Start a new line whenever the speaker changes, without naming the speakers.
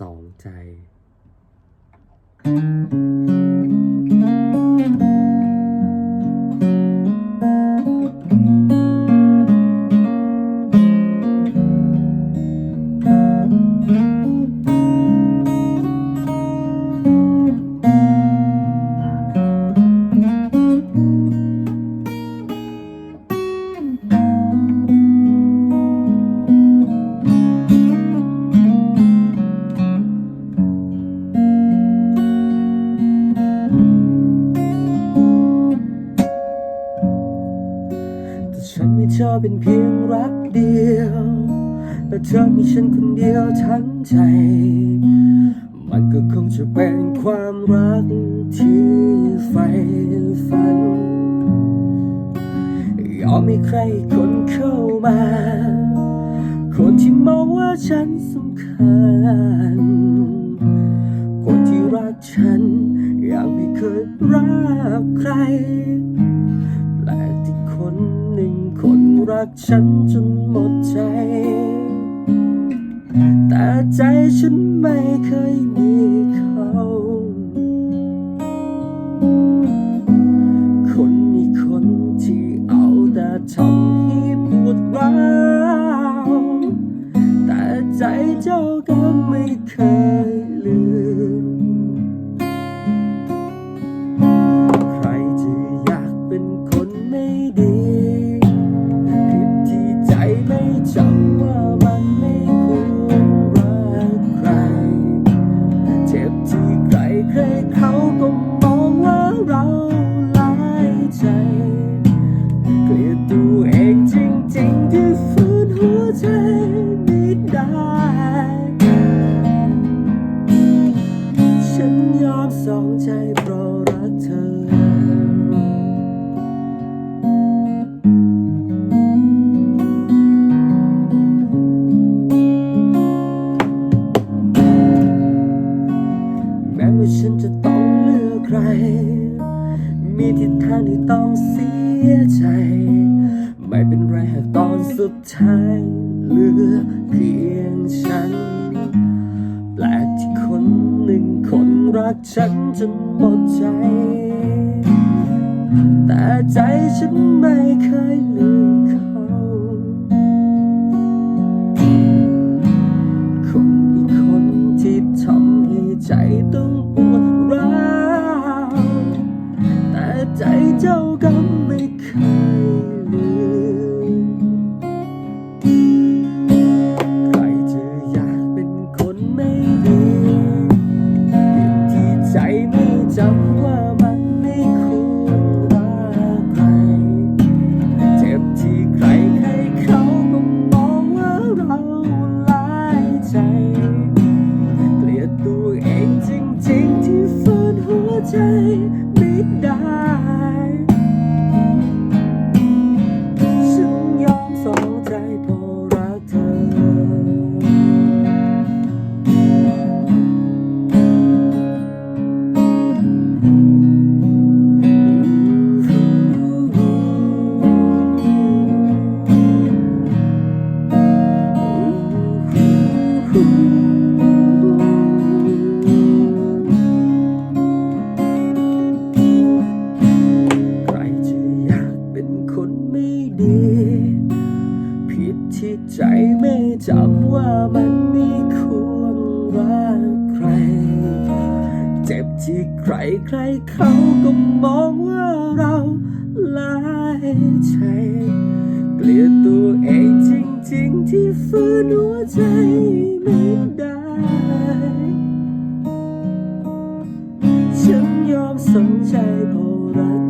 สองใจ ธอเป็นเพียงรักเดียวและเธอมีฉันคนเดียวทั้งใจ มันก็คงจะเป็นความรักที่ใฝ่ฝัน ยอมให้ใครคนเข้ามา คนที่มองว่าฉันสำคัญ คนที่รักฉันยังไม่เคยรักใครแปลกที่คน รักฉันจนหมดใจ แต่ใจฉันไม่เคยมีเขา คนนี้คนที่เอาแต่ทำให้ปวดร้าวแต่ใจเจ้าก็ไม่เคยลืม สุดท้ายเหลือเพียงฉัน แปลกที่คนหนึ่งคนรักฉันจนหมดใจ แต่ใจฉันไม่เคยลืม ว่ามันไม่ควรรักใคร เจ็บที่ใครใครเขาก็มองว่าเราลายใจ เกลียดตัวเองจริง ๆ ที่ฝืนหัวใจไม่ได้ฉันยอมสนใจเพ